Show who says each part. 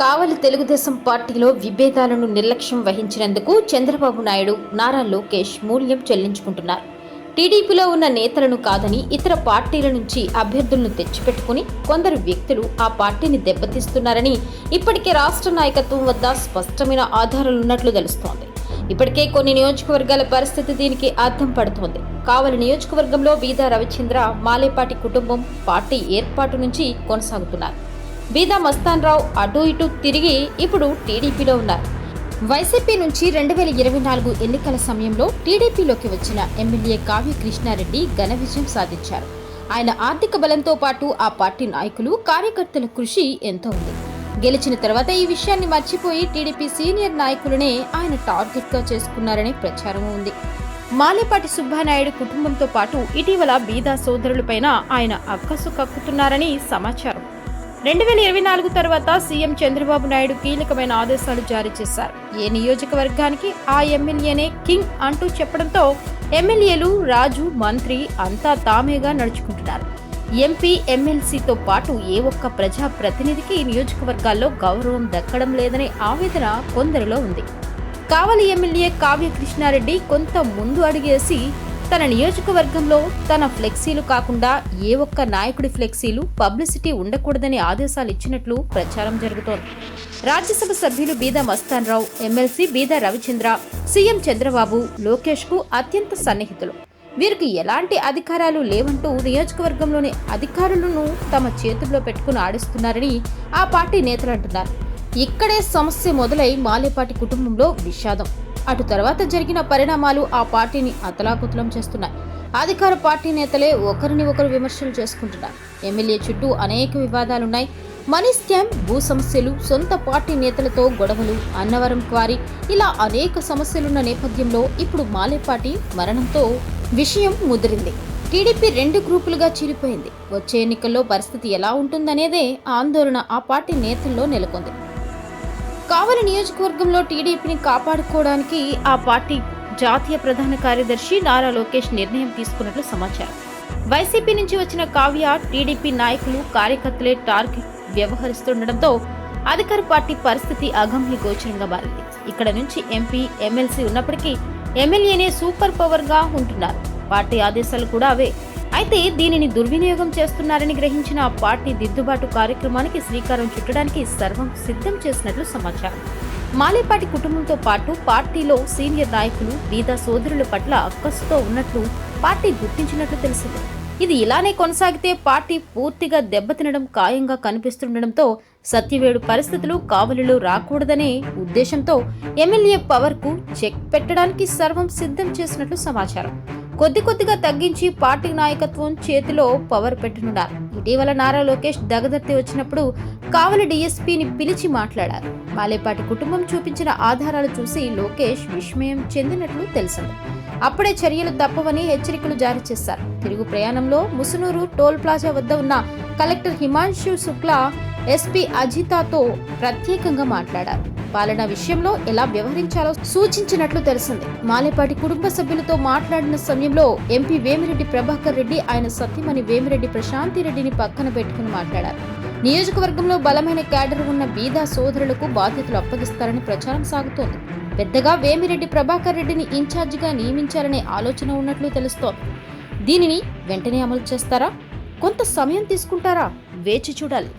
Speaker 1: కావలి తెలుగుదేశం పార్టీలో విభేదాలను నిర్లక్ష్యం వహించినందుకు చంద్రబాబు నాయుడు నారా లోకేష్ మూల్యం చెల్లించుకుంటున్నారు. టీడీపీలో ఉన్న నేతలను కాదని ఇతర పార్టీల నుంచి అభ్యర్థులను తెచ్చిపెట్టుకుని కొందరు వ్యక్తులు ఆ పార్టీని దెబ్బతీస్తున్నారని ఇప్పటికే రాష్ట్ర నాయకత్వం వద్ద స్పష్టమైన ఆధారాలున్నట్లు తెలుస్తోంది. ఇప్పటికే కొన్ని నియోజకవర్గాల పరిస్థితి దీనికి అర్థం పడుతోంది. కావలి నియోజకవర్గంలో బీదా రవిచంద్ర మాలేపాటి కుటుంబం పార్టీ ఏర్పాటు నుంచి కొనసాగుతున్నారు. బీదా మస్తాన్ రావు అటు ఇటు తిరిగి ఇప్పుడు టీడీపీలో ఉన్నారు. వైసీపీ నుంచి రెండు వేల ఇరవై నాలుగు ఎన్నికల సమయంలో టీడీపీలోకి వచ్చిన ఎమ్మెల్యే కావ్య కృష్ణారెడ్డి ఘన విజయం సాధించారు. ఆయన ఆర్థిక బలంతో పాటు ఆ పార్టీ నాయకులు కార్యకర్తల కృషి ఎంతో ఉంది. గెలిచిన తర్వాత ఈ విషయాన్ని మర్చిపోయి టీడీపీ సీనియర్ నాయకులనే ఆయన టార్గెట్గా చేసుకున్నారనే ప్రచారం ఉంది. మాలేపాటి సుబ్బానాయుడు కుటుంబంతో పాటు ఇటీవల బీదా సోదరులపైన ఆయన అక్కసు కక్కుతున్నారని సమాచారం. రెండు వేల ఇరవై నాలుగు తర్వాత సీఎం చంద్రబాబు నాయుడు కీలకమైన ఆదేశాలు జారీ చేశారు. ఏ నియోజకవర్గానికి ఆ ఎమ్మెల్యేనే కింగ్ అంటూ చెప్పడంతో ఎమ్మెల్యేలు రాజు మంత్రి అంతా తామేగా నడుచుకుంటున్నారు. ఎంపీ ఎమ్మెల్సీతో పాటు ఏ ఒక్క ప్రజా ప్రతినిధికి నియోజకవర్గాల్లో గౌరవం దక్కడం లేదనే ఆవేదన కొందరిలో ఉంది. కావలి ఎమ్మెల్యే కావ్య కృష్ణారెడ్డి కొంత ముందు అడిగేసి తన నియోజకవర్గంలో తన ఫ్లెక్సీలు కాకుండా ఏ ఒక్క నాయకుడి ఫ్లెక్సీలు పబ్లిసిటీ ఉండకూడదని ఆదేశాలు ఇచ్చినట్లు ప్రచారం జరుగుతోంది. రాజ్యసభ సభ్యులు బీదా మస్తాన్ రావు ఎమ్మెల్సీ బీదా రవిచంద్ర సీఎం చంద్రబాబు లోకేష్కు అత్యంత సన్నిహితులు. వీరికి ఎలాంటి అధికారాలు లేవంటూ నియోజకవర్గంలోని అధికారులను తమ చేతుల్లో పెట్టుకుని ఆడిస్తున్నారని ఆ పార్టీ నేతలు అంటున్నారు. ఇక్కడే సమస్య మొదలై మాలేపాటి కుటుంబంలో విషాదం. అటు తర్వాత జరిగిన పరిణామాలు ఆ పార్టీని అతలాకుతలం చేస్తున్నాయి. అధికార పార్టీ నేతలే ఒకరిని ఒకరు విమర్శలు చేసుకుంటున్నారు. ఎమ్మెల్యే చుట్టూ అనేక వివాదాలున్నాయి. మనీ స్కామ్ భూ సమస్యలు సొంత పార్టీ నేతలతో గొడవలు అన్నవరం క్వారీ ఇలా అనేక సమస్యలున్న నేపథ్యంలో ఇప్పుడు మాలేపాటి మరణంతో విషయం ముదిరింది. టీడీపీ రెండు గ్రూపులుగా చీలిపోయింది. వచ్చే ఎన్నికల్లో పరిస్థితి ఎలా ఉంటుందనేదే ఆందోళన ఆ పార్టీ నేతల్లో నెలకొంది. కావలి నియోజకవర్గంలో టీడీపీని కాపాడుకోవడానికి ఆ పార్టీ జాతీయ ప్రధాన కార్యదర్శి నారా లోకేష్ నిర్ణయం తీసుకున్నట్లు సమాచారం. వైసీపీ నుంచి వచ్చిన కావ్య టీడీపీ నాయకులు కార్యకర్తలే టార్గెట్ వ్యవహరిస్తుండటంతో అధికార పార్టీ పరిస్థితి అగమ్య గోచరంగా మారింది. ఇక్కడ నుంచి ఎంపీ ఎమ్మెల్సీ ఉన్నప్పటికీ ఎమ్మెల్యేనే సూపర్ పవర్గా ఉంటున్నారు. పార్టీ ఆదేశాలు కూడా అవే. అయితే దీనిని దుర్వినియోగం చేస్తున్నారని గ్రహించిన ఆ పార్టీ దిద్దుబాటు కార్యక్రమానికి శ్రీకారం చుట్టడానికి సర్వం సిద్ధం చేసినట్లు సమాచారం. మాలేపాటి కుటుంబంతో పాటు పార్టీలో సీనియర్ నాయకులు బీదా సోదరుల పట్ల అక్కసుతో ఉన్నట్లు పార్టీ గుర్తించినట్లు తెలిసింది. ఇది ఇలానే కొనసాగితే పార్టీ పూర్తిగా దెబ్బతినడం ఖాయంగా కనిపిస్తుండటంతో సత్యవేడు పరిస్థితులు కావలిలో రాకూడదనే ఉద్దేశంతో ఎమ్మెల్యే పవర్కు చెక్ పెట్టడానికి సర్వం సిద్ధం చేసినట్లు సమాచారం. కొద్ది కొద్దిగా తగ్గించి పార్టీ నాయకత్వం చేతిలో పవర్ పెట్టనున్నారు. ఇటీవల నారా లోకేష్ దగదర్తి వచ్చినప్పుడు కావలి డీఎస్పీని పిలిచి మాట్లాడారు. మాలేపాటి కుటుంబం చూపించిన ఆధారాలు చూసి లోకేష్ విస్మయం చెందినట్లు తెలిసింది. అప్పుడే చర్యలు తప్పవని హెచ్చరికలు జారీ చేశారు. తిరుగు ప్రయాణంలో ముసునూరు టోల్ ప్లాజా వద్ద ఉన్న కలెక్టర్ హిమాంశు శుక్లా ఎస్పీ అజితాతో ప్రత్యేకంగా మాట్లాడారు. పాలన విషయంలో ఎలా వ్యవహరించాలో సూచించినట్లు తెలిసింది. మాలేపాటి కుటుంబ సభ్యులతో మాట్లాడిన సమయంలో ఎంపీ వేమిరెడ్డి ప్రభాకర్ రెడ్డి ఆయన సత్యమణి వేమిరెడ్డి ప్రశాంతి రెడ్డిని పక్కన పెట్టుకుని మాట్లాడారు. నియోజకవర్గంలో బలమైన క్యాడర్ ఉన్న బీదా సోదరులకు బాధ్యతలు అప్పగిస్తారని ప్రచారం సాగుతోంది. పెద్దగా వేమిరెడ్డి ప్రభాకర్ రెడ్డిని ఇన్ఛార్జిగా నియమించాలనే ఆలోచన ఉన్నట్లు తెలుస్తోంది. దీనిని వెంటనే అమలు చేస్తారా? కొంత సమయం తీసుకుంటారా? వేచి చూడాలి.